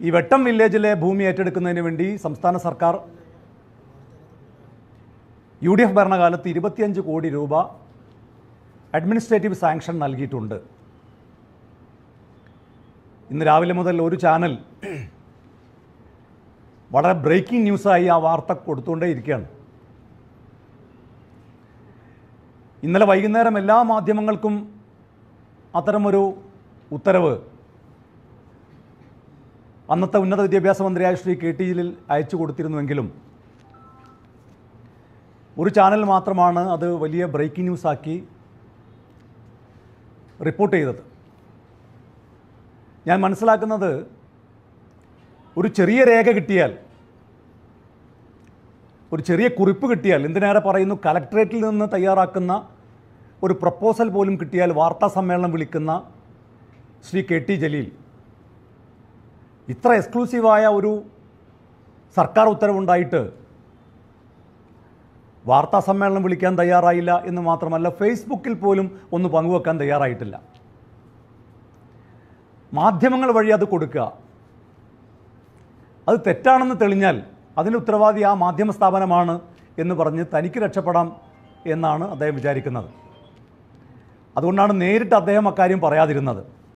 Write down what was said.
ഈ വെട്ടം വില്ലേജിലെ ഭൂമി ഏറ്റെടുക്കുന്നതിന് വേണ്ടി സംസ്ഥാന സർക്കാർ യു ഡി എഫ് ഭരണകാലത്ത് ഇരുപത്തിയഞ്ച് കോടി രൂപ അഡ്മിനിസ്ട്രേറ്റീവ് സാങ്ഷൻ നൽകിയിട്ടുണ്ട്. ഇന്ന് രാവിലെ മുതൽ ഒരു ചാനൽ വളരെ ബ്രേക്കിംഗ് ന്യൂസായി ആ വാർത്ത കൊടുത്തുകൊണ്ടേ ഇരിക്കുകയാണ്. ഇന്നലെ വൈകുന്നേരം എല്ലാ മാധ്യമങ്ങൾക്കും അത്തരമൊരു ഉത്തരവ് അന്നത്തെ ഉന്നത വിദ്യാഭ്യാസ മന്ത്രിയായ ശ്രീ കെ ടി ജലീൽ അയച്ചു കൊടുത്തിരുന്നുവെങ്കിലും ഒരു ചാനൽ മാത്രമാണ് അത് വലിയ ബ്രേക്കിംഗ് ന്യൂസാക്കി റിപ്പോർട്ട് ചെയ്തത്. ഞാൻ മനസ്സിലാക്കുന്നത് ഒരു ചെറിയ രേഖ കിട്ടിയാൽ ഒരു ചെറിയ കുറിപ്പ് കിട്ടിയാൽ എന്തിനേറെ പറയുന്നു കലക്ട്രേറ്റിൽ നിന്ന് തയ്യാറാക്കുന്ന ഒരു പ്രപ്പോസൽ പോലും കിട്ടിയാൽ വാർത്താ സമ്മേളനം വിളിക്കുന്ന ശ്രീ കെ ടി ജലീൽ ഇത്ര എക്സ്ക്ലൂസീവായ ഒരു സർക്കാർ ഉത്തരവുണ്ടായിട്ട് വാർത്താ സമ്മേളനം വിളിക്കാൻ തയ്യാറായില്ല എന്ന് മാത്രമല്ല ഫേസ്ബുക്കിൽ പോലും ഒന്ന് പങ്കുവെക്കാൻ തയ്യാറായിട്ടില്ല. മാധ്യമങ്ങൾ വഴി അത് കൊടുക്കുക. അത് തെറ്റാണെന്ന് തെളിഞ്ഞാൽ അതിന് ഉത്തരവാദി ആ മാധ്യമ സ്ഥാപനമാണ് എന്ന് പറഞ്ഞ് തനിക്ക് രക്ഷപ്പെടാം എന്നാണ് അദ്ദേഹം വിചാരിക്കുന്നത്. അതുകൊണ്ടാണ് നേരിട്ട് അദ്ദേഹം അക്കാര്യം പറയാതിരുന്നത്.